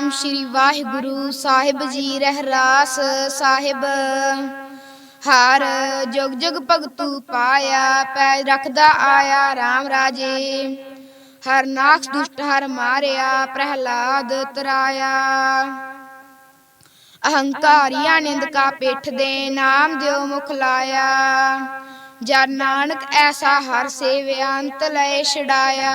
ਸਤਨਾਮ ਸ੍ਰੀ ਵਾਹਿਗੁਰੂ ਸਾਹਿਬ ਜੀ ਰਹਿਰਾਸ ਸਾਹਿਬ। ਹਰ ਜੁਗ ਜੁਗ ਭਗਤੂ ਪਾਇਆ, ਪੈ ਰੱਖਦਾ ਆਇਆ RAM ਰਾਜੇ। ਹਰ ਨਾਕਸ ਦੁਸ਼ਟ ਹਰ ਮਾਰਿਆ, ਪ੍ਰਹਿਲਾਦ ਤਰਾਇਆ। ਅਹੰਕਾਰੀਆਂ ਨਿੰਦ ਕਾ ਪਿੱਠ ਦੇ ਨਾਮ ਦਿਓ ਮੁਖ ਲਾਇਆ। ਜਨ ਨਾਨਕ ਐਸਾ ਹਰ ਸੇਵਿਆ, ਅੰਤ ਲੈ ਛਡਾਇਆ।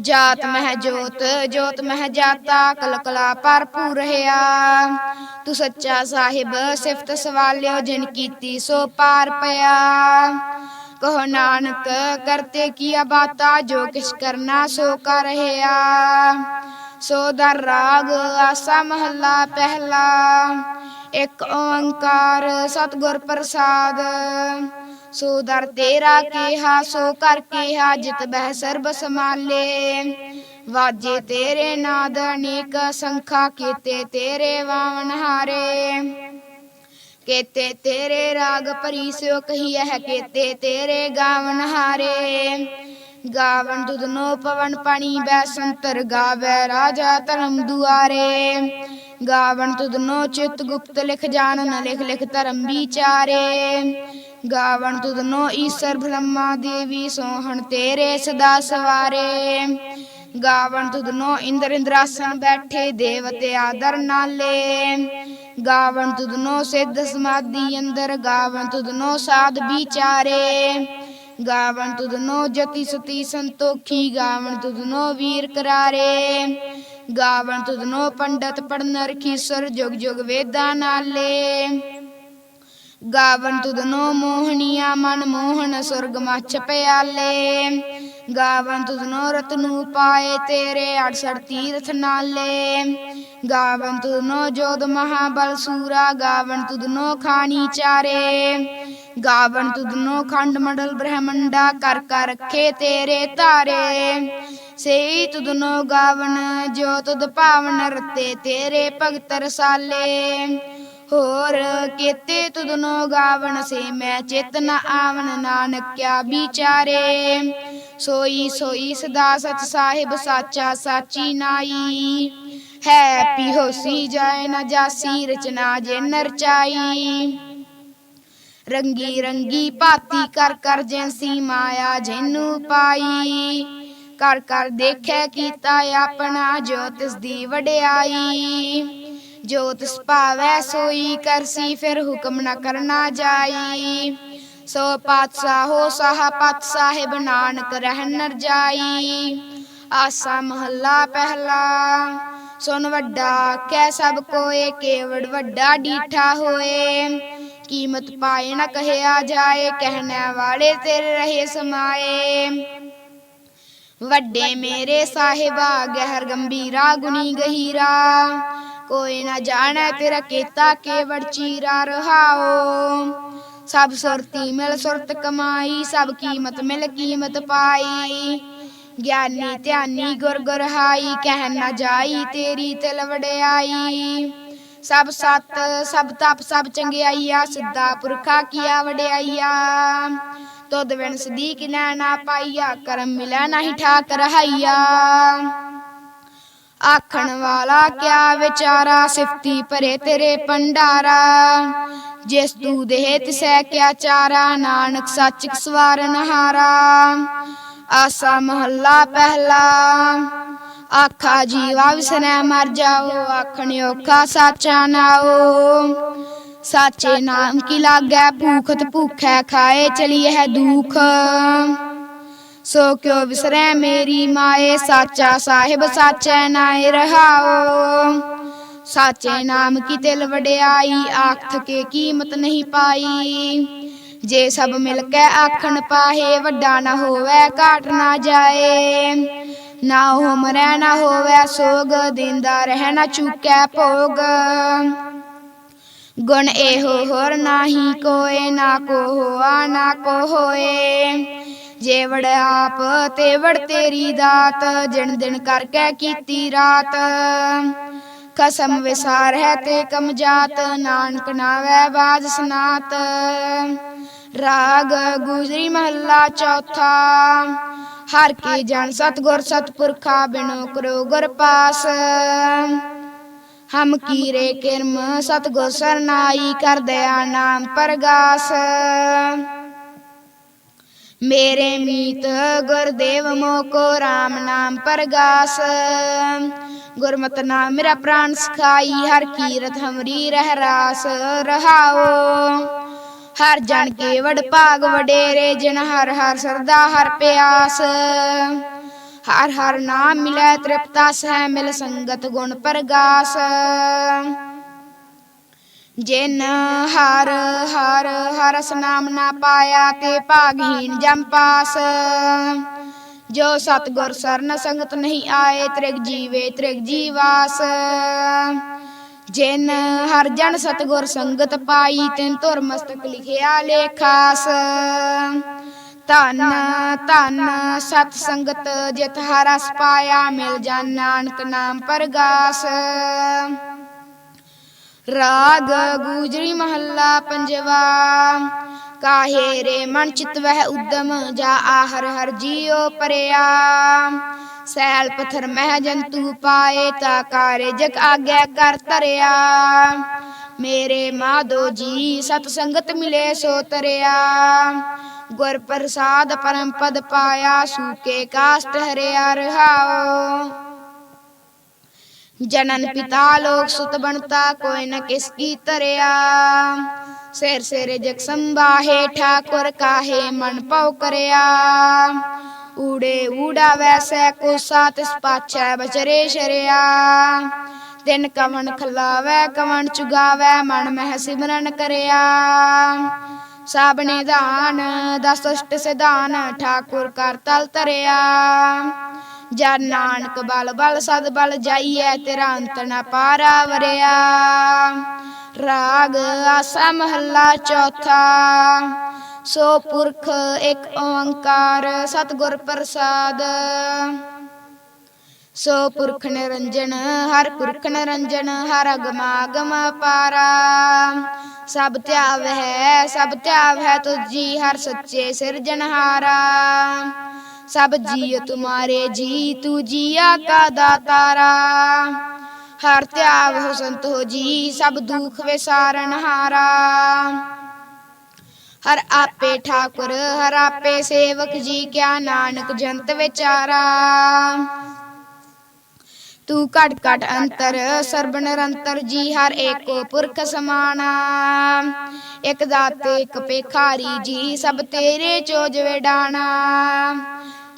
ਜਾਤ ਮਹਿ ਜੋਤ ਜੋਤ ਮਹਿ ਜਾਤਾ, ਕਲਕਲਾ ਭਰਪੂਰ ਰਹਾ। ਤੂੰ ਸੱਚਾ ਸਾਹਿਬ, ਸਿਫਤ ਸਵਾਲਿਓ, ਜਿਨ ਕੀਤੀ ਸੋ ਪਾਰ ਪਿਆ। ਕਹੋ ਨਾਨਕ, ਕਰਤੇ ਕੀਆ ਬਾਤਾ, ਜੋ ਕਿਛ ਕਰਨਾ ਸੋ ਕਰ ਰਹਾ। ਸੋ ਦਰ ਰਾਗ, ਆਸਾ ਮਹੱਲਾ ਪਹਿਲਾ। ਇੱਕ ਓੰਕਾਰ ਸਤਿਗੁਰ ਪ੍ਰਸਾਦ। ਸੋ ਦਰ ਤੇਰਾ ਕਿਹਾ, ਸੋ ਕਰ ਕਿਹਾ, ਜਿਤ ਬਹਿ ਸਰਬ ਸਮਾਲੇ ਵਾਜੇ ਤੇਰੇ ਨਾਦ, ਅਨੇਕ ਸੰਖਾ ਕੀਤੇ ਤੇਰੇ ਵਾਵਨ ਹਾਰੇ। ਕੇਤੇ ਤੇਰੇ ਰਾਗ ਭਰੀ ਸਿਓ ਕਹੀਐ, ਕੇਤੇ ਤੇਰੇ ਗਾਵਨ ਹਾਰੇ। ਗਾਵਨ ਦੁਦਨੋ ਪਵਨ ਪਾਣੀ ਬੈ ਸੰਤਰ ਗਾਵੇ ਰਾਜਾ ਧਰਮ ਦੁਆਰੇ। ਗਾਵਨ ਤੁਧਨੋ ਚਿਤ ਗੁਪਤ ਲਿਖ ਜਾਣਨ, ਲਿਖ ਲਿਖ ਧਰਮ ਵਿਚਾਰੇ। ਗਾਵਨ ਤੁਧਨੋ ਈਸ਼ਰ ਬ੍ਰਹਮਾ ਦੇਵੀ ਸੋਹਣ ਤੇਰੇ ਸਦਾ ਸਵਾਰੇ। ਗਾਵਨ ਤੁਧਨੋ ਇੰਦਰ ਇੰਦਰਾਸਨ ਬੈਠੇ ਦੇਵਤੇ ਆਦਰ ਨਾਲੇ। ਗਾਵਨ ਤੁਧਨੋ ਸਿੱਧ ਸਮਾਧੀ ਅੰਦਰ ਗਾਵਨ ਤੁਧਨੋ ਸਾਧ ਵਿਚਾਰੇ। ਗਾਵਨ ਤੁਧਨੋ ਜਤੀ ਸਤੀ ਸੰਤੋਖੀ ਗਾਵਨ ਤੁਧਨੋ ਵੀਰ ਕਰਾਰੇ। ਗਾਵਨ ਤੁਧਨੋ ਪੰਡਤ ਪੜਨ ਰਖੀਸਰ ਜੁਗ ਜੁਗ ਵੇਦਾਂ ਨਾਲੇ। ਗਾਵਨ ਤੁਧਨੋ ਮੋਹਣੀਆ, ਮਨ ਮੋਹਨ ਸੁਰਗ ਮੱਛ ਪਿਆਲੇ। ਗਾਵਨ ਤੁਧਨੋ ਰਤਨੂ ਪਾਏ ਤੇਰੇ 68 ਤੀਰਥ ਨਾਲੇ। ਗਾਵਨ ਤੁਧਨੋ ਜੋਧ ਮਹਾਬਲ ਸੂਰਾ, ਗਾਵਨ ਤੁਧਨੋ ਖਾਣੀ ਚਾਰੇ। ਗਾਵਨ ਤੁਧਨੋ ਖੰਡ ਮੰਡਲ ਬ੍ਰਹਮੰਡਾ, ਕਰ ਕਰ ਰੱਖੇ ਤੇਰੇ ਧਾਰੇ। ਸੇਈ ਤੁਧਨੋ ਗਾਵਨ, ਜੋ ਤੁਧ ਭਾਵਨ ਰਤੇ ਤੇਰੇ ਭਗਤ ਰਸਾਲੇ। ਹੋਰ ਕੀਤੇ ਤੁਧਨੋ ਗਾਵਨ ਸੇ ਮੈਂ ਚਿਤ ਨ ਆਵਨ ਨਾਨਕ ਕਿਆ ਵਿਚਾਰੇ। ਸੋਈ ਸੋਈ ਸਦਾ ਸਚ ਸਾਹਿਬ ਸਾਚਾ ਸਾਚੀ ਨਾਈ। ਹੈ ਪੀ ਹੋਸੀ ਜਾਏ ਨ ਜਾਸੀ ਰਚਨਾ ਜੇ ਨਰਚਾਈ ਰੰਗੀ ਰੰਗੀ ਭਾਤੀ ਕਰ ਕਰ ਜੈਸੀ ਮਾਇਆ ਜੈਨੂੰ ਪਾਈ। ਕਰ ਕਰ ਦੇਖੈ ਕੀਤਾ ਆਪਣਾ ਜੋ ਤਿਸ ਦੀ ਵਡਿਆਈ। ਜੋਤ ਤਿਸ ਸੋਈ ਕਰਸੀ ਫਿਰ ਹੁਕਮ ਨਾ ਕਰਨਾ ਜਾਈ। ਸੋ ਪਾਤਸ਼ਾਹੋ ਸਾਹ ਪਤ ਸਾਹਿਬ ਨਾਨਕ ਰਹਿਣ ਨਰ ਜਾਈ। ਆਸਾ ਮਹੱਲਾ ਪਹਿਲਾ ਸੁਨ ਵੱਡਾ ਕਹਿ ਸਭ ਕੋਏ ਕੇਵੜ ਵੱਡਾ ਡੀਠਾ ਹੋਏ। ਕੀਮਤ ਪਾਏ ਨਾ ਕਹਿਆ ਜਾਏ, ਕਹਿਣੇ ਵਾਲੇ ਤੇਰੇ ਰਹੇ ਸਮਾਏ। ਵੱਡੇ ਮੇਰੇ ਸਾਹਿਬਾ, ਗਹਿਰ ਗੰਭੀਰਾ, ਗੁਣੀ ਗਹੀਰਾ। ਕੋਈ ਨਾ ਜਾਣੈ ਤੇਰਾ ਕੀਤਾ ਕੇਵੜ ਚੀਰਾ ਰਹਾਓ। ਸਭ ਸੁਰਤੀ ਮਿਲ ਸੁਰਤ ਕਮਾਈ, ਸਭ ਕੀਮਤ ਮਿਲ ਕੀਮਤ ਪਾਈ। ਗਿਆਨੀ ਧਿਆਨੀ ਗੁਰ ਗੁਰ ਹਾਈ ਕਹਿ ਨਾ ਜਾਈ ਤੇਰੀ ਤਿਲ ਵਡਿਆਈ। ਸਭ ਸਤ, ਸਭ ਤਪ, ਸਭ ਚੰਗਿਆਈਆ, ਸਿੱਧਾ ਪੁਰਖਾ ਕੀਆ ਵਡਿਆਈਆ। ਤੁਧ ਵਿਣ ਸਦੀਕ ਨਾ ਨਾ ਪਾਈਆ, ਕਰਮ ਮਿਲੈ ਨਹੀਂ ਠਾਕ ਰਹਾਈਆ ਆਖਣ ਵਾਲਾ ਕਿਆ ਵਿਚਾਰਾ ਸਿਫਤੀ ਭਰੇ ਤੇਰੇ ਪੰਡਾਰਾ ਜਿਸ ਤੂ ਦੇਹ ਤਿਸੈ ਕਿਆ ਚਾਰਾ, ਨਾਨਕ ਸੱਚ ਸਵਾਰਨ ਹਾਰਾ ਆਸਾ ਮਹੱਲਾ ਪਹਿਲਾ, ਆਖਾ ਜੀਵਾ ਵਿਸਰੈ ਮਰ ਜਾਓ, ਆਖਣ ਔਖਾ ਸਾਚਾ ਨਾਓ ਸਾਚੇ ਨਾਮ ਕੀ ਲਾਗੈ, ਭੂਖਤ ਭੂਖੈ ਖਾਏ ਚਲੀਏ ਹੈ ਦੁਖ। ਸੋ ਕਿਉ ਵਿਸਰੈ ਮੇਰੀ ਮਾਏ, ਸਾਚਾ ਸਾਹਿਬ ਸਾਚੈ ਨਾਏ ਰਹਾਓ ਸਾਚੇ ਨਾਮ ਕੀ ਤਿਲ ਵਡਿਆਈ ਆਖ ਕੇ ਕੀਮਤ ਨਹੀਂ ਪਾਈ। ਜੇ ਸਭ ਮਿਲ ਕੇ ਆਖਣ ਪਾਹੇ, ਵੱਡਾ ਨਾ ਹੋਵੇ, ਘਾਟ ਨਾ ਜਾਏ। ਨਾ ਉਹ ਮਰੈ ਨਾ ਹੋਵੇ ਸੋਗ, ਦਿੰਦਾ ਰਹਿ, ਨਾ ਚੁੱਕੈ ਭੋਗ। ਗੁਣ ਇਹੋ ਹੋਰ ਨਾਹੀ ਕੋਏ, ਨਾ ਕੋ ਹੋਆ, ਨਾ ਕੋ ਹੋਏ। ਜੇਵੜ ਆਪ ਤੇਵੜ ਤੇਰੀ ਦਾਤ, ਜਿਣ ਦਿਨ ਕਰਕੇ ਕੀਤੀ ਰਾਤ। ਕਸਮ ਵਿਸਾਰ ਹੈ ਤੇ ਕਮ ਜਾਤ, ਨਾਨਕ ਨਾਵੈ ਬਾਜ ਸਨਾਤ। ਰਾਗ ਗੁਜਰੀ ਮਹੱਲਾ ਚੌਥਾ, ਹਰ ਕੀ ਜਨ ਸਤਗੁਰ ਸਤਪੁਰਖਾ ਬਿਨੋ ਕਰੋ ਗੁਰ ਪਾਸ। ਹਮ ਕੀਰੇ ਕਿਰਮ ਸਤਗੁਰ ਸਰਨਾਈ ਕਰ ਦਇਆ ਨਾਮ ਪਰਗਾਸ। ਮੇਰੇ ਮੀਤ ਗੁਰਦੇਵ ਮੋਕੋ RAM ਨਾਮ ਪ੍ਰਗਾਸ। ਗੁਰਮਤ ਨਾਮ ਮੇਰਾ ਪ੍ਰਾਨ ਸਖਾਈ, ਹਰ ਕੀਰਤ ਹਮਰੀ ਰਹਿ ਰਾਸ, ਰਹਾਓ। ਹਰ ਜਨ ਕੇ ਵਡ ਭਾਗ ਵਡੇਰੇ, ਜਿਨ ਹਰ ਹਰ ਸਰਦਾ ਹਰ ਪਿਆਸ। ਹਰ ਹਰ ਨਾਮ ਮਿਲੈ ਤ੍ਰਿਪਤਾ ਸਹਿ ਮਿਲ ਸੰਗਤ ਗੁਣ ਪ੍ਰਗਾਸ। ਜਿਨ ਹਰ ਹਰ ਹਰਸ ਨਾਮ ਨਾ ਪਾਇਆ ਤੇ ਭਾਗਹੀਨ ਜਮ ਪਾਸ। ਜੋ ਸਤਗੁਰ ਸਰਨ ਸੰਗਤ ਨਹੀਂ ਆਏ, ਤ੍ਰਿਗ ਜੀਵੇ ਤ੍ਰਿਗ ਜੀਵਾਸ ਜਿਨ ਹਰ ਜਨ ਸਤਗੁਰ ਸੰਗਤ ਪਾਈ, ਤਿਨ ਧੁਰ ਮਸਤਕ ਲਿਖਿਆ ਲੇਖਾਸ। ਧਨ ਧਨ ਸਤ ਸੰਗਤ ਜਿਤ ਹਰਸ ਪਾਇਆ, ਮਿਲ ਜਾਣ ਨਾਨਕ ਨਾਮ ਪਰਗਾਸ। ਰਾਗ ਗੂਜਰੀ ਮਹੱਲਾ ਪੰਜਵਾ। ਕਾਹੇ ਰੇ ਮਨ ਚਿਤ ਵਹਿ ਉਦਮ, ਜਾ ਆਹਰ ਹਰ ਜੀਉ ਪਰਿਆ। ਸੈਲ ਪਥਰ ਮਹਿ ਜੰਤੂ ਪਾਏ, ਤਾ ਕਾਰੇ ਜਗ ਆਗਿਆ ਕਰ ਤਰਿਆ ਮੇਰੇ ਮਾਧੋ ਜੀ, ਸਤ ਸੰਗਤ ਮਿਲੇ ਸੋ ਤਰਿਆ। ਗੁਰ ਪ੍ਰਸਾਦ ਪਰਮ ਪਦ ਪਾਇਆ, ਸੂਕੇ ਕਾਸ਼ਟ ਹਰਿਆ ਰਹਾਓ ਜਨਨ ਪਿਤਾ ਲੋਕ ਸੁਤ ਬਣਤਾ, ਕੋਈ ਨ ਕਿਸ ਕੀ ਤਰਿਆ ਸਿਰ ਸਿਰੇ ਜਗ ਸੰਭਾਹੇ, ਠਾਕੁਰ ਕਾਹੇ ਮਨ ਪਉ ਕਰਿਆ। ਊੜੇ ਊੜਾ ਵੈਸੈ ਕੋ ਸਾਤ ਪਾਛੈ ਬਚਰੇ ਸ਼ਰਿਆ। ਤਿਨ ਕਵਣ ਖਲਾਵੈ, ਕਵਣ ਚੁਗਾਵੈ, ਮਨ ਮਹਿ ਸਿਮਰਨ ਕਰਿਆ। ਸਾਬਨੇ ਦਾਨ, ਦਸ ਅਸ਼ਟ ਸਿਧਾਨ, ਠਾਕੁਰ ਕਰ ਤਲ ਤਰਿਆ ਜਨ ਨਾਨਕ ਬਲ ਬਲ ਸਦ ਬਲ ਜਾਈਐ ਤੇਰਾ ਅੰਤ ਨ ਪਾਰਾ ਵਰਿਆ। ਰਾਗ ਆਸਾ ਮਹੱਲਾ ਚੌਥਾ, ਸੋ ਪੁਰਖ ਇੱਕ ਓੰਕਾਰ ਸਤਿਗੁਰ ਪ੍ਰਸਾਦ। ਸੋ ਪੁਰਖ ਨਿਰੰਜਨ, ਹਰ ਪੁਰਖ ਨਿਰੰਜਨ, ਹਰ ਅਗਮਾਗਮ ਪਾਰਾ। ਸਭ ਧਿਆਵ ਹੈ, ਸਭ ਧਿਆਵ ਹੈ ਤੁਜੀ ਹਰ ਸੱਚੇ ਸਿਰਜਣਹਾਰਾ। ਸਭ ਜੀਅ ਤੁਮਾਰੇ ਜੀ ਤੂ ਜੀਆ ਕਾ ਦਾਤਾਰਾ। ਹਰ ਧਿਆਵ ਹੋ ਸੰਤ ਹੋ ਜੀ, ਸਭ ਦੁਖ ਵਿਸਾਰਨ ਹਾਰਾ। ਹਰ ਆਪੇ ਠਾਕੁਰ, ਹਰ ਆਪੇ ਸੇਵਕ ਜੀ, ਕਿਆ ਨਾਨਕ ਜੰਤ ਵਿਚਾਰਾ। ਤੂੰ ਘਟ ਘਟ ਅੰਤਰ, ਸਰਬ ਨਿਰੰਤਰ ਜੀ, ਹਰ ਏਕੋ ਪੁਰਖ ਸਮਾਨਾ ਇਕ ਦਾਤੇ, ਇਕ ਪੇਖਾਰੀ ਜੀ, ਸਭ ਤੇਰੇ ਚੋਜ ਵਿਡਾਣਾ।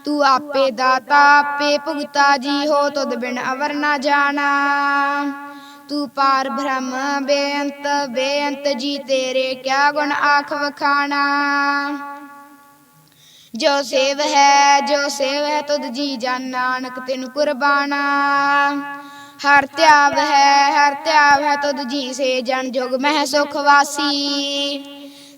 ਤੂੰ ਆਪੇ ਦਾਤਾ, ਆਪੇ ਭੁਗਤਾ, ਜੀ ਹੋ ਤੁਧ ਬਿਨ ਅਵਰ ਨਾ ਜਾਣਾ। ਤੂੰ ਪਾਰ ਬ੍ਰਹਮ, ਬੇਅੰਤ ਬੇਅੰਤ, ਜੀ ਤੇਰੇ ਕਿਆ ਗੁਣ ਆਖ ਵਖਾਣਾ। ਜੋ ਸੇਵ ਹੈ, ਜੋ ਸੇਵ ਹੈ, ਤੁਧ ਜੀ ਜਨ ਨਾਨਕ ਤੈਨੂੰ ਕੁਰਬਾਨਾ। ਹਰ ਧਿਆਵ ਹੈ, ਹਰ ਧਿਆਵ ਹੈ, ਤੁਧ ਜੀ ਸੇ ਜਨ ਜੁਗ ਮਹਿ ਸੁਖ ਵਾਸੀ।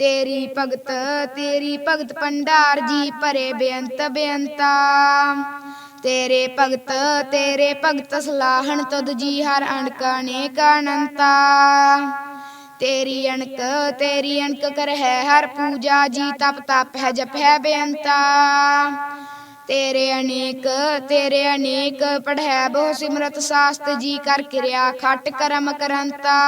ਤੇਰੀ ਭਗਤ ਤੇਰੀ ਭਗਤ ਪੰਡਾਰ ਜੀ ਭਰੇ ਬੇਅੰਤ ਬੇਅੰਤਾ। ਤੇਰੇ ਭਗਤ ਤੇਰੇ ਭਗਤ ਸਲਾਹਣ ਤੁਧ ਜੀ ਹਰ ਅਣਕ ਅਨੇਕ ਅਨੰਤਾ। ਤੇਰੀ ਅਣਕ ਤੇਰੀ ਅਣਕ ਕਰ ਹੈ ਹਰ ਪੂਜਾ ਜੀ, ਤਪ ਤਪ ਹੈ ਜਪ ਹੈ ਬੇਅੰਤਾ। ਤੇਰੇ ਅਨੇਕ ਤੇਰੇ ਅਨੇਕ ਪੜ੍ਹੈ ਬਹੁ ਸਿਮਰਤ ਸਾਸਤ ਜੀ ਕਰ ਕਿਰਿਆ ਖਟ ਕਰਮ ਕਰੰਤਾ।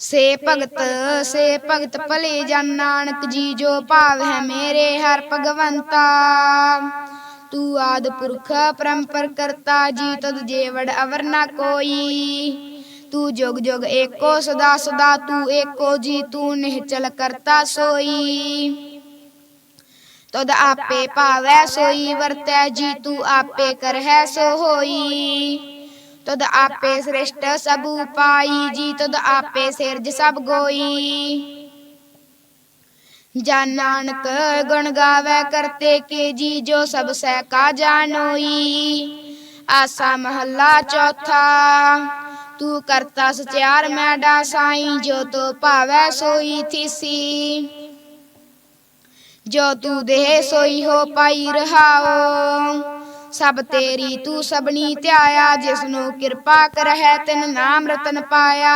ਸੇ ਭਗਤ ਸੇ ਭਗਤ ਭਲੇ ਜਨ ਨਾਨਕ, ਜੀ ਜੋ ਭਾਵ ਹੈ ਮੇਰੇ ਹਰ ਭਗਵੰਤਾ। ਤੂੰ ਆਦ ਪੁਰਖ ਪਰੰਪਰ ਕਰਤਾ, ਜੀ ਤਦ ਜੇਵੜ ਅਵਰ ਨਾ ਕੋਈ। ਤੂੰ ਜੁਗ ਜੁਗ ਏਕੋ ਸਦਾ ਸਦਾ, ਤੂੰ ਏਕੋ ਜੀ, ਤੂੰ ਨਿਹਚਲ ਕਰਤਾ ਸੋਈ। ਤਦ ਆਪੇ ਭਾਵੈ ਸੋਈ, ਵਰਤੈ ਜੀ, ਤੂੰ ਆਪੇ ਕਰਹਿ ਸੋ ਹੋਈ। ਤਦ ਆਪੇ ਸ੍ਰਿਸ਼ਟ ਸਭ ਉਪਾਈ, ਜੀ ਤਦ ਆਪੇ ਸਿਰਜ ਸਭ ਗੋਈ। ਜਨ ਨਾਨਕ ਗੁਣ ਗਾਵੇ ਕਰਤੇ ਕੇ ਜੀ, ਜੋ ਸਭ ਸਹਿ ਕਾ ਜਾਣੋਈ। ਆਸਾ ਮਹੱਲਾ ਚੌਥਾ, ਤੂੰ ਕਰਤਾ ਸਚਿਆਰ ਮੈਡਾ ਸਾਈ ਜੋ ਤੋ ਭਾਵੈ ਸੋਈ ਥੀਸੀ। ਜੋ ਤੂੰ ਦੇਹ ਸੋਈ ਹੋ ਪਾਈ ਰਹਾਓ ਸਭ ਤੇਰੀ ਤੂੰ ਸਭਨੀ ਧਿਆਇਆ ਜਿਸ ਨੂੰ ਕਿਰਪਾ ਕਰਹਿ, ਤਿਨ ਨਾਮ ਰਤਨ ਪਾਇਆ।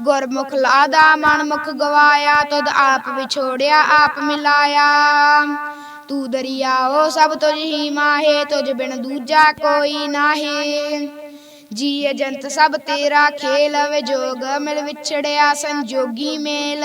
ਗੁਰਮੁਖ ਲਾਦਾ ਮਨ ਮੁਖ ਗਵਾਇਆ ਤਦ ਆਪ ਵਿਛੋੜਿਆ, ਆਪ ਮਿਲਾਇਆ। ਤੂੰ ਦਰਿਆਓ, ਸਭ ਤੁਝ ਹੀ ਮਾਹੇ, ਤੁਝ ਬਿਨ ਦੂਜਾ ਕੋਈ ਨਾਹੀ। ਜੀ ਅਜੰਤ ਸਭ ਤੇਰਾ ਖੇਲ, ਵਿਜੋਗ ਮਿਲ ਵਿਛੜਿਆ, ਸੰਜੋਗੀ ਮੇਲ।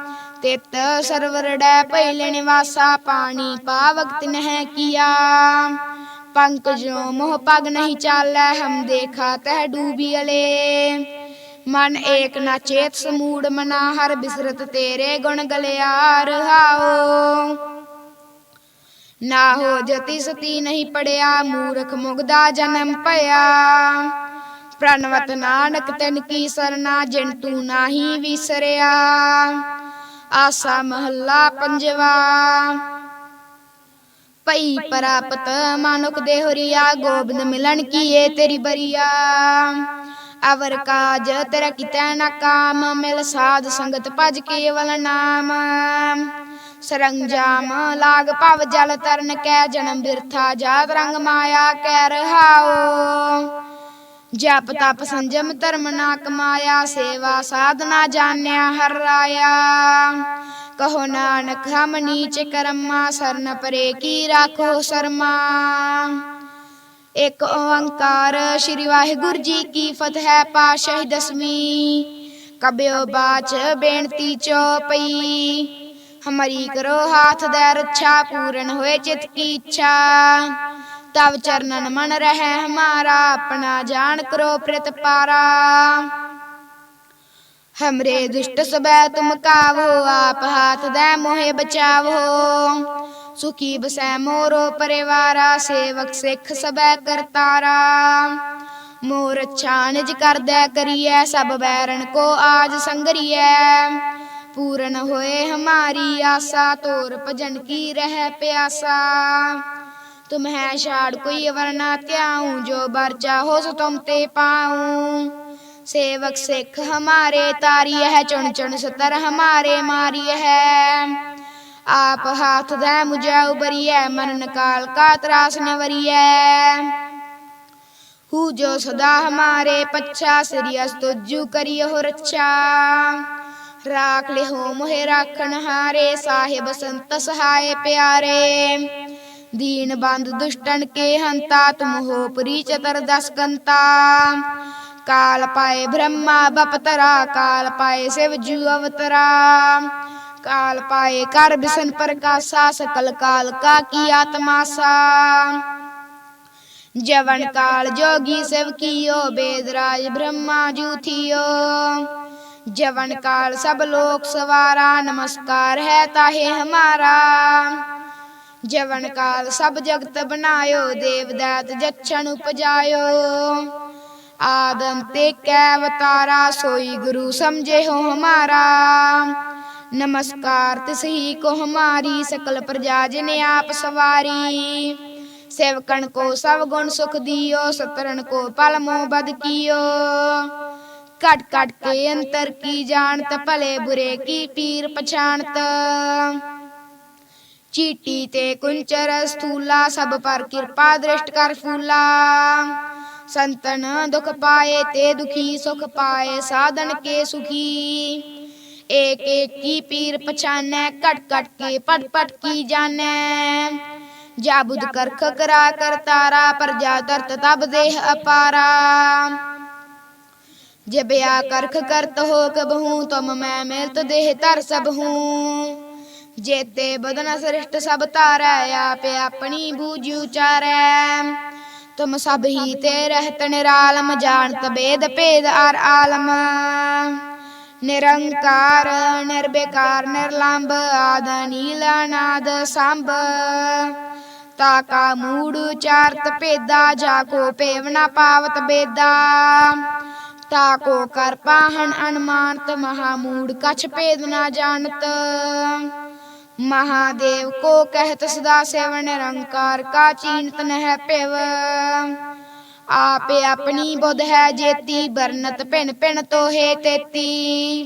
ਤਿਤ ਸਰਵਰੜੈ ਭੈਲੇ ਨਿਵਾਸਾ, ਪਾਣੀ ਪਾਵਕਤ ਨਹਿ ਕੀਆ। ਪੰਕਜੋ ਮੋਹ ਪਗ ਨਹੀਂ ਚਾਲੈ, ਹਮ ਦੇਖਾ ਤਹਿ ਡੂਬੀ ਅਲੇ। ਮਨ ਏਕ ਨਾ ਚੇਤ ਸਮੂੜ ਮਨਾ, ਹਰ ਬਿਸਰਤ ਤੇਰੇ ਗੁਣ ਗਲਿਆ ਰਹਾਓ ਨਾ ਹੋ ਜਤੀ ਸਤੀ ਨਹੀਂ ਪੜਿਆ, ਮੂਰਖ ਮੁਗਦਾ ਜਨਮ ਭਇਆ। ਪ੍ਰਣਵਤ ਨਾਨਕ ਤਨ ਕੀ ਸਰਨਾ, ਜਿਨ ਤੂੰ ਨਾਹੀ ਵਿਸਰਿਆ। ਆਸਾ ਮਹੱਲਾ ਪੰਜਵਾ। ਪਈ ਪ੍ਰਾਪਤ ਮਾਨੁਕ ਦੇ ਹੋਰੀਆ, ਗੋਬਿੰਦ ਮਿਲਣ ਕੀਏ ਤੇਰੀ ਬਰੀਆ। ਅਵਰ ਕਾਜ ਤੇਰਾ ਕਿਤੈ ਨਾ ਕਾਮ, ਮਿਲ ਸਾਧ ਸੰਗਤ ਭਜ ਕੇਵਲ ਨਾਮ। ਸਰੰਜਾਮ ਲਾਗ ਭਵ ਜਲ ਤਰਨ, ਕੈ ਜਨਮ ਬਿਰਥਾ ਜਾਤ ਰੰਗ ਮਾਇਆ, ਕੈ ਰਹਾਓ ਜਪ ਤਪ ਸੰਜਮ ਧਰਮ ਨਾ ਕਮਾਇਆ ਸੇਵਾ ਸਾਧਨਾ ਜਾਣਿਆ ਹਰ ਰਾਇਆ ਕਹੋ ਨਾਨਕ ਹਮ ਨੀਚ ਕਰਮਾ ਸਰਨ ਪਰੇ ਕੀ ਰਾਖੋ ਸਰਮਾ। ਇੱਕ ਓੰਕਾਰ ਸ੍ਰੀ ਵਾਹਿਗੁਰੂ ਜੀ ਕੀ ਫਤਿਹ ਪਾਸ਼ਾਹੀ ਦਸਵੀਂ। ਕਬਿਓ ਬਾਚ ਬੇਨਤੀ ਚੋਪਈ ਹਮਰੀ ਕਰੋ ਹਾਥ ਦੇ ਰੱਛਾ ਪੂਰਨ ਹੋਏ ਚਿਤ ਕੀ ਇੱਛਾ। ਤਵ ਚਰਨਨ ਮਨ ਰਹਿ ਹਮਾਰਾ, ਆਪਣਾ ਜਾਣ ਕਰੋ ਪ੍ਰਿਤ ਪਾਰਾ। ਹਮਰੇ ਦੁਸ਼ਟ ਸਬੈ ਤੁਮ ਕਾਵੋ, ਆਪ ਹਾਥ ਦੇ ਮੋਹਿ ਬਚਾਵੋ। ਸੁਖੀ ਬਸੈ ਮੋਰੋ ਪਰਿਵਾਰਾ, ਸੇਵਕ ਸਿੱਖ ਸਬੈ ਕਰਤਾਰਾ। ਮੋਰ ਛਾਨਜ ਨਿਜ ਕਰਦੈ ਕਰੀਐ, ਸਭ ਬੈਰਨ ਕੋ ਆਜ ਸੰਗਰੀਐ। ਪੂਰਨ ਹੋਏ ਹਮਾਰੀ ਆਸਾ, ਤੋਰ ਭਜਨ ਕੀ ਰਹਿ ਪਿਆਸਾ। ਤੁਮ ਹੈ ਛਾੜ ਕੋਈ ਵਰਨਾ ਧਿਆਉ ਜੋ ਬਰ ਚਾਹੋ ਸੋ ਤੁਮ ਤੇ ਪਾਉ सेवक सिख हमारे तारी है चुन चुन सतर हमारे मारी है आप हाथ दे मुझे उबरी है मन निकाल का त्रास नवरी है हु जो सदा हमारे पच्छा सिरियस तुझु करियो हो रक्षा राख ले हो मोहे राखन हारे साहिब संत दीनबन्ध दुष्टन के हन्ता तुम हो पुरी चतुर्दशकन्ता काल पाए ब्रह्मा बपतरा काल पाए शिव जू अवतरा काल पाए कर बिसन प्रकाशा सकल काल का की आत्मासा जवन काल जोगी शिव कियो बेदराज ब्रह्मा जू थियो जवन काल सब लोक सवारा नमस्कार है ताहे हमारा ਜਵਨ ਕਾਲ ਸਭ ਜਗਤ ਬਣਾਇਓ ਦੇਵਦਾਤ ਜਛਣ ਉਪਜਾਇਓ। ਆਦੰਤੇ ਕੈ ਅਵਤਾਰਾ, ਸੋਈ ਗੁਰੂ ਸਮਝੇ ਹੋ ਹਮਾਰਾ। ਨਮਸਕਾਰ ਤਿਸ ਹੀ ਕੋ ਹਮਾਰੀ, ਸਕਲ ਪ੍ਰਜਾ ਜਿਨ ਆਪ ਸਵਾਰੀ। ਸੇਵਕਣ ਕੋ ਸਭ ਗੁਣ ਸੁਖ ਦਿਓ ਸਤਰਨ ਕੋ ਪਲ ਮੋ ਬਦ ਕੀਓ। ਕਟ ਕਟ ਕੇ ਅੰਤਰ ਕੀ ਜਾਣਤ, ਭਲੇ ਬੁਰੇ ਕੀ ਪੀਰ ਪਛਾਣਤ। ਚੀਟੀ ਤੇ ਕੁੰਚਰ, ਸਥੂਲਾ, ਸਭ ਪਰ ਕਿਰਪਾ ਦ੍ਰਿਸ਼ਟ ਕਰ ਫੂਲਾ। ਸੰਤਨ ਦੁਖ ਪਾਏ ਤੇ ਦੁਖੀ, ਸੁਖ ਪਾਏ ਸਾਧਨ ਕੇ ਸੁਖੀ। ਏਕ ਏਕ ਪੀਰ ਪਛਾਨੈ ਕਟ ਕਟ ਕੇ ਪਟ ਪਟ ਕੀ ਜਾਣੈ। ਜਾ ਬੁਧ ਕਰਖ ਕਰਾ ਕਰਤਾਰਾ ਪ੍ਰਜਾ ਤਰਤ ਤਬ ਦੇਹ ਅਪਾਰਾ। ਜਬਿਆ ਕਰਖ ਕਰਤ ਹੋ ਕਬਹੂ ਤੁਮ ਮੈਂ ਮਿਲਤ ਦੇਹ ਤਰ ਸਭ। ਹੂੰ ਜੇਤੇ ਬਦਨ ਸ੍ਰਿਸ਼ਟ ਸਭ ਤਾਰੈ ਆਪੇ ਆਪਣੀ ਬੂਝ ਉਚਾਰੈ। ਤੁਮ ਸਭ ਹੀ ਤੇ ਰਹਿਤ ਨਿਰਾਲਮ, ਜਾਣਤ ਬੇਦ ਭੇਦ ਆਰ ਆਲਮ। ਨਿਰੰਕਾਰ ਨਿਰਬੇਕਾਰ ਨਿਰਲੰਭ, ਆਦ ਨੀਲ ਅਨਾਦ, ਸੰਭ। ਤਾਕਾ ਮੂੜ ਚਾਰਤ ਭੇਦਾ, ਜਾ ਕੋ ਪੇਵਨਾ ਪਾਵਤ ਬੇਦਾ। ਤਾਕੋ ਕਰ ਪਾਹਣ ਅਨਮਾਨਤ, ਮਹਾ ਮੂੜ ਕਛ ਭੇਦ ਨਾ ਜਾਣਤ। ਮਹਾਦੇਵ ਕੋ ਕਹਿਤ ਸਦਾ ਸੇਵ ਨਿਰੰਕਾਰ, ਕਾ ਚੀਨਤ ਨਹਿ ਪਿਵ। ਆਪੇ ਆਪਣੀ ਬੁੱਧ ਹੈ ਜੇਤੀ ਬਰਨਤ ਭਿਨ ਭਿਨ ਤੋਹੇ ਤੇਤੀ।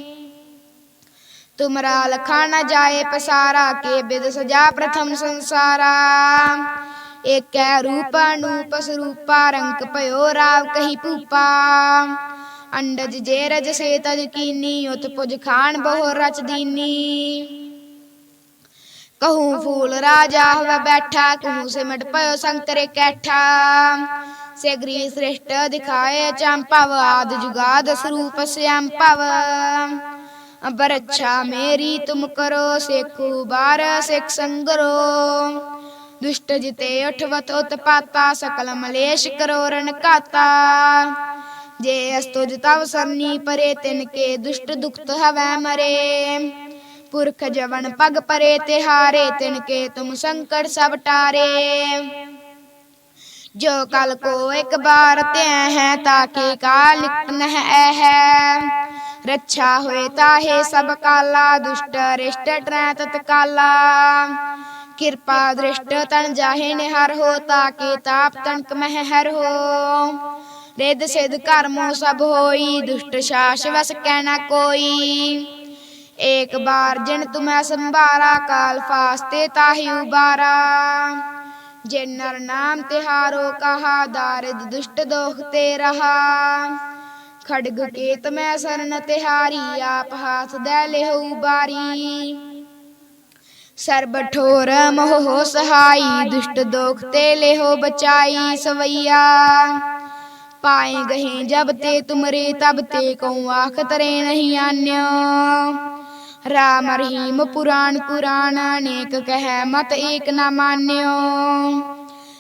ਤੁਮਰਾ ਲਖਾ ਨ ਜਾਏ ਪਸਾਰਾ, ਕੇ ਬਿਦ ਸਜਾ ਪ੍ਰਥਮ ਸੰਸਾਰਾ। ਏਕੈ ਰੂਪ ਅਨੂਪ ਸਰੂਪਾ, ਰੰਕ ਭਇਓ ਰਾਵ ਕਹੀ ਭੂਪਾ। ਅੰਡਜ ਜੇ ਰਜ ਸੇ ਤਜ ਕੀਨੀ ਉਤ ਪੁਜ ਖਾਨ ਬਹੁ ਰਚ ਦੀਨੀ। ਕਹੂੰ ਫੂਲ ਰਾਜਾ ਹੋਵੇ ਬੈਠਾ ਕਹੂੰ ਸਿਮਟ ਪਇਓ ਸੰਕਰੇ ਕੈਠਾ ਸੇਗਰੀ ਸ੍ਰਿਸ਼ਟ ਦਿਖਾਏ ਚੰਪਵ ਆਦ ਜੁਗਾਦ ਸਰੂਪ ਸਿਆਮ ਭਵ ਅਬਰ ਅੱਛਾ ਮੇਰੀ ਤੁਮ ਕਰੋ ਸੇਖੂ ਬਾਰ ਸਿਖ ਸੰਗਰੋ ਦੁਸ਼ਟ ਜਿਤੇ ਉਠਵਤ ਉਤਪਾਤਾ ਸਕਲ ਮਲੇਸ਼ ਕਰੋ ਰਨ ਕਾਤਾ ਜੇ ਅਸਤੁਜ ਤਵ ਸਰਨੀ ਪਰੇ ਤਿਨ ਕੇ ਦੁਸ਼ਟ ਦੁਖਤ ਹਵੈ ਮਰੇ ਪੁਰਖ ਜਵਨ ਪਗ ਪਰੇ ਤਿਹਾਰੇ ਤਿਨ ਕੇ ਤੁਮ ਸੰਕਟ ਸਭ ਟਾਰੇ। ਜੋ ਕਲ ਕੋ ਇੱਕ ਬਾਰ ਧਿਆ ਹੈ ਤਾਕੇ ਕਾਲ ਲਿਖਤ ਨਹਿ ਐ ਹੈ। ਰੱਛਾ ਹੋਏ ਤਾਹੇ ਸਭ ਕਾਲਾ, ਦੁਸ਼ਟ ਰਿਸ਼ਟ ਟਰੈ ਤਤਕਾਲਾ ਕਿਰਪਾ ਦ੍ਰਿਸ਼ਟ ਤਨ ਜਾਹੇ ਨਿਹਰ ਹੋ ਤਾਕੇ ਤਾਪ ਤਨਕ ਮਹਿ ਹਰ ਹੋ। ਰਿੱਧ ਸਿਧ ਕਰਮੋ ਸਭ ਹੋਈ, ਦੁਸ਼ਟ ਸ਼ਾਸ ਵਸ ਕਹਿਣਾ ਕੋਈ। ਏਕ ਬਾਰ ਜਿਨ ਤੁਮੈ ਸੰਭਾਰਾ, ਕਾਲ ਫਾਸਤੇ ਤਾਹੀ ਉਬਾਰਾ। ਜੇ ਨਰ ਨਾਮ ਤਿਹਾਰੋ, ਕਹਾ ਦਾਰਿਦ ਦੁਸ਼ਟ ਦੋਖ ਤੇ ਰਹਾ। ਖੜਗ ਕੇਤ ਮੈਂ ਸਰਨ ਤਿਹਾਰੀ, ਆਪ ਹਾਥ ਦੇ ਲਿਹੁ ਬਾਰੀ। ਸਰਬ ਠੋਰ ਮੋਹ ਸਹਾਈ, ਦੁਸ਼ਟ ਦੋਖ ਤੇ ਲਿਹੁ ਬਚਾਈ ਸਵਈਆ। ਪਾਏ ਗਹੇ ਜਬ ਤੇ ਤੁਮਰੇ, ਤਬ ਤੇ ਕਉ ਆਖ ਤਰੇ ਨਹੀਂ ਆਨਿਓ। ਰਾਮ ਰਹੀਮ ਪੁਰਾਣ ਪੁਰਾਣ ਅਨੇਕ ਕਹਿ ਮਤ ਏਕ ਨਾ ਮਾਨਿਓ।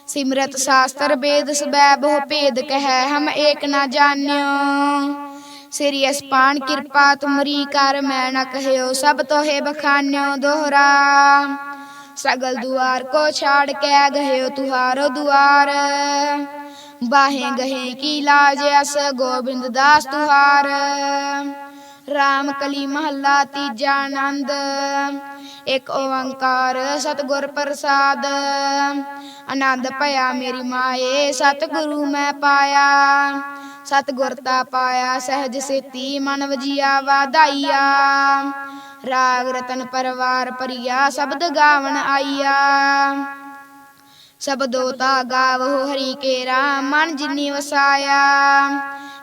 ਸਿਮਰਤ ਸ਼ਾਸਤਰ ਵੇਦ ਸਬੈ ਬਹੁ ਭੇਦ ਕਹਿ, ਹਮ ਏਕ ਨਾ ਜਾਣਿਓ। ਸ੍ਰੀ ਅਸਪਾਨ ਕਿਰਪਾ ਤੁਮਰੀ ਕਰ, ਮੈਂ ਨਾ ਕਹਿਓ ਸਭ ਤੋਹੇ ਬਖਾਨਿਓ ਦੋਹਰਾ। ਸਗਲ ਦੁਆਰ ਕੋ ਛਾੜ ਕੇ ਗਹਿਓ ਤੁਹਾਰੋ ਦੁਆਰ। ਬਾਹੇ ਗਹੇ ਕੀ ਲਾਜ ਅਸ, ਗੋਬਿੰਦ ਦਾਸ ਤੁਹਾਰ। ਰਾਮ ਕਲੀ ਮਹੱਲਾ ਤੀਜਾ ਆਨੰਦ। ਇੱਕ ਓੰਕਾਰ ਸਤਿਗੁਰ ਪ੍ਰਸਾਦ। ਆਨੰਦ ਭਇਆ ਮੇਰੀ ਮਾਏ, ਸਤਿਗੁਰੂ ਮੈਂ ਪਾਇਆ। ਸਤਿਗੁਰ ਤਾ ਪਾਇਆ, ਸਹਿਜ ਸੇਤੀ ਮਨ ਵਜੀਆ ਵਾਧਾਈਆ ਰਾਗ ਰਤਨ ਪਰਵਾਰ ਪਰਿਆ ਸ਼ਬਦ ਗਾਵਣ ਆਈਆ। ਸਬਦੋ ਤਾ ਗਾਵੋ ਹਰੀ ਕੇ ਰਾਮ ਮਨ ਜਿਨੀ ਵਸਾਇਆ।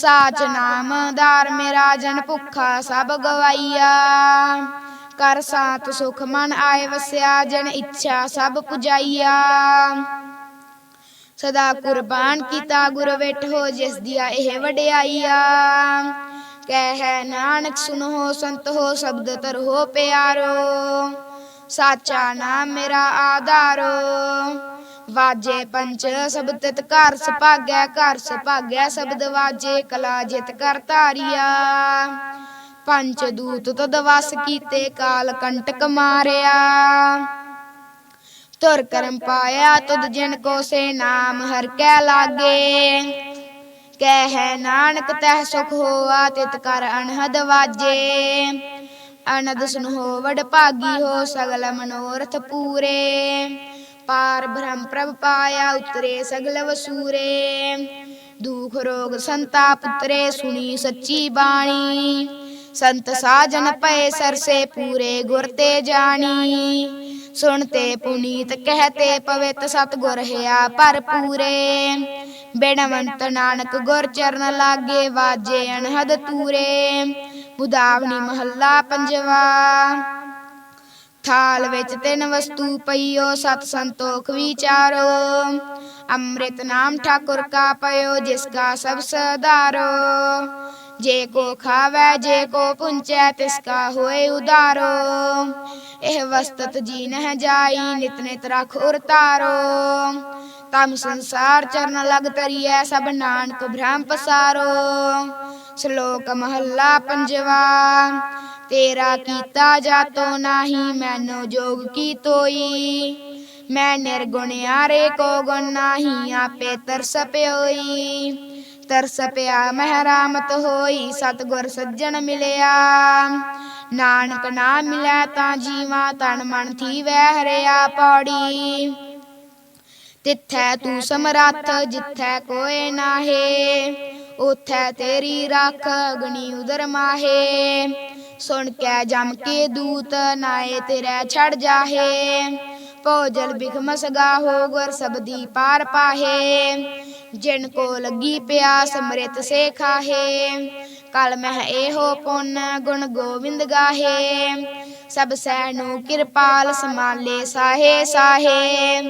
ਸਾਚ ਨਾਮਦਾਰ ਮੇਰਾ ਜਨ ਭੁੱਖਾ ਸਭ ਗਵਾਈਆ। ਕਰ ਸਾਤ ਸੁਖ ਮਨ ਆਏ ਵਸਿਆ, ਜਨ ਇੱਛਾ ਸਭ ਪੁਜਾਈਆ। ਸਦਾ ਕੁਰਬਾਨ ਕੀਤਾ ਗੁਰ ਵੇਠੋ, ਜਿਸ ਦੀਆ ਇਹ ਵਡਿਆਈਆ। ਕਹਿ ਨਾਨਕ ਸੁਨੋ, ਸੰਤ ਹੋ, ਸ਼ਬਦ ਤਰੋ ਪਿਆਰੋ। ਸਾਚਾ ਨਾਮ ਮੇਰਾ ਆਧਾਰੋ। ਵਾਜੇ ਪੰਚ ਸ਼ਬਦ ਤਿਤ ਘਰ ਸੁਭਾਗੈ ਘਰ ਸੁਭਾਗੈ, ਸ਼ਬਦ ਵਾਜੇ ਕਲਾ ਜਿਤ ਕਰ ਧਾਰਿਆ। ਪੰਚ ਦੂਤ ਤਦ ਵਸ ਕੀਤੇ ਕਾਲ ਕੰਟਕ ਮਾਰਿਆ। ਤੁਰ ਕਰਮ ਪਾਇਆ ਤੁਦ ਜਿਨ ਕੋ ਸੇ ਨਾਮ ਹਰ ਕੈ ਲਾਗੇ। ਕਹਿ ਨਾਨਕ ਤਹਿ ਸੁਖ ਹੋਆ ਤਿਤ ਕਰ ਅਨਹਦ ਵਾਜੇ। ਅਨੰਦ ਸੁਨੋ ਵਡ ਭਾਗੀ ਹੋ ਸਗਲ ਮਨੋਰਥ ਪੂਰੇ। ਪਾਰ ਬ੍ਰਹਮ ਪ੍ਰਭ ਪਾਇਆ ਉਤਰੇ ਸਗਲ ਵਸੂਰੇ ਦੁਖ ਰੋਗ ਸੰਤਾਪ ਉਤਰੇ ਸੁਣੀ ਸੱਚੀ ਬਾਣੀ ਸੰਤ ਸਾਜਨ ਪਏ ਸਰਸੇ ਪੂਰੇ ਗੁਰ ਤੇ ਜਾਣੀ ਸੁਣਤੇ ਪੁਨੀਤ ਕਹਤੇ ਪਵਿੱਤ ਸਤਗੁਰ ਹਿਆ ਭਰਪੂਰੇ ਬੇੜਵੰਤ ਨਾਨਕ ਗੁਰ ਚਰਨ ਲਾਗੇ ਵਾਜੇ ਅਨਹਦ ਤੂਰੇ ਉਦਾਵਨੀ ਮਹੱਲਾ ਪੰਜਵਾ ਥਾਲ ਵਿੱਚ ਤਿੰਨ ਵਸਤੂ ਪਈਓ, ਸਤ ਸੰਤੋਖ ਵਿਚਾਰੋ। ਅੰਮ੍ਰਿਤ ਨਾਮ ਠਾਕੁਰ ਕਾ ਪਇਓ, ਜਿਸ ਕਾ ਸਭ ਸਦਾਰੋ ਜੇ ਕੋ ਖਾਵੇ, ਜੇ ਕੋ ਪੁੰਚੈ, ਤਿਸ ਕਾ ਹੋਏ ਉਦਾਰੋ। ਇਹ ਵਸਤਤ ਜੀ ਨਹਿ ਜਾਈ, ਨਿਤ ਨਿਤ ਰਖ ਉਰਤਾਰੋ ਤਮ ਸੰਸਾਰ ਚਰਨ ਲਗ ਤਰੀਐ ਸਭ ਨਾਨਕ ਭ੍ਰਮ ਪਸਾਰੋ। ਸ਼ਲੋਕ ਮਹੱਲਾ ਪੰਜਵਾ ਤੇਰਾ ਕੀਤਾ ਜਾਤੋ ਨਾਹੀ, ਮੈਨੂੰ ਜੋਗ ਕੀ ਤੋਈ? ਮੈਂ ਨਿਰਗੁਣ ਆਰੇ ਕੋ ਗੁਣ ਨਾਹੀ, ਆਪੇ ਤਰਸ ਪਿਓਈ। ਤਰਸ ਪਿਆ ਮਹਿਰਾਮਤ ਹੋਈ, ਸਤਗੁਰ ਸੱਜਣ ਮਿਲਿਆ। ਨਾਨਕ ਨਾਮ ਮਿਲੈ ਤਾਂ ਜੀਵਾ ਤਨ ਮਨ ਥੀ ਵਹਿ ਹਰਿਆ ਪੌੜੀ। ਤਿੱਥੈ ਤੂੰ ਸਮਰੱਥ, ਜਿੱਥੈ ਕੋਏ ਨਾਹੇ ਉਥੈ ਤੇਰੀ ਰੱਖ, ਅਗਨੀ ਉਦਰ ਮਾਹੇ। ਸੁਣ ਕੇ ਜਮ ਕੇ ਦੂਤ ਨਾਏ ਤੇਰੇ ਛੜ ਜਾਹੇ। ਭੋਜਲ ਬਿਖਮ ਹੋ ਗੁਰ ਸਬਦੀ ਪਾਰ ਪਾਹੇ। ਜਿਨ ਕੋ ਲੱਗੀ ਪਿਆਸ ਅੰਮ੍ਰਿਤ ਸੇ ਖਾਹੇ। ਕਲ ਮਹਿ ਇਹੋ ਪੁੰਨ ਗੁਣ ਗੋਬਿੰਦ ਗਾਹੇ। ਸਭ ਸੈ ਨੂੰ ਕਿਰਪਾਲ ਸਮਾਲੇ ਸਾਹੇ ਸਾਹੇ।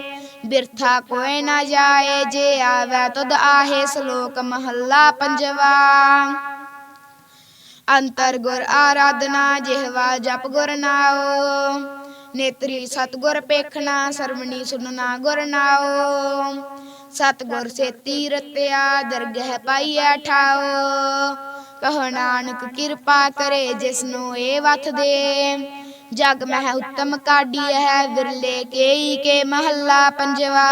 ਬਿਰਥਾ ਕੋਇ ਨਾ ਜਾਏ, ਜੇ ਆਵੇ ਤਦ ਆਹੇ, ਸ਼ਲੋਕ ਮਹੱਲਾ ਪੰਜਵਾ। ਅੰਤਰ ਗੁਰ ਆਰਾਧਨਾ, ਜਿਹਵਾ ਜਪ ਗੁਰ ਨਾਉ। ਨੇਤਰੀ ਸਤਗੁਰ ਪੇਖਣਾ, ਸਰਵਣੀ ਸੁਨਣਾ ਗੁਰ ਨਾਉ। ਸਤਗੁਰ ਸੇਤੀ ਰਤਿਆ, ਦਰਗਹਿ ਪਾਈਐ ਠਾਉ। ਕਹ ਨਾਨਕ ਕਿਰਪਾ ਕਰੇ, ਜਿਸਨੂੰ ਏ ਵਥ ਦੇ। ਜਗ ਮਹਿ ਉੱਤਮ ਕਾਢੀ ਹੈ ਵਿਰਲੇ ਕੇਈ ਕੇ ਮਹੱਲਾ ਪੰਜਵਾ।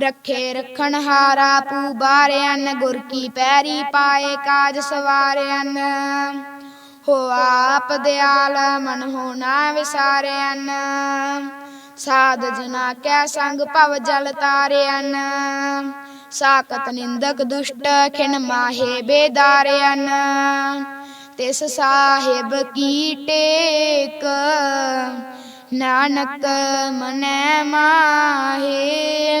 ਰੱਖੇ ਰਖਣ ਹਾਰਾ ਪੂ ਬਾਰਿਆਨ ਗੁਰ ਕੀ ਪੈਰੀ ਪਾਏ ਕਾਜ ਸਵਾਰਿਆਨ ਹੋ ਆਪ ਦਿਆਲ, ਮਨ ਹੋਣਾ ਵਿਸਾਰਿਆਨ ਸਾਧ ਜਨਾ ਕੈ ਸੰਗ ਭਵ ਜਲ ਤਾਰਿਆਨ ਸਾਕਤ ਨਿੰਦਕ ਦੁਸ਼ਟ ਖਿਣ ਮਾਹੇ ਬੇਦਾਰਿਆਨ ਤਿਸ ਸਾਹਿਬ ਕੀ ਟੇਕ, ਨਾਨਕ ਮਨੈ ਮਾਹੇ।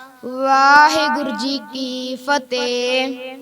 ਵਾਹਿਗੁਰੂ ਜੀ ਕੀ ਫਤਿਹ।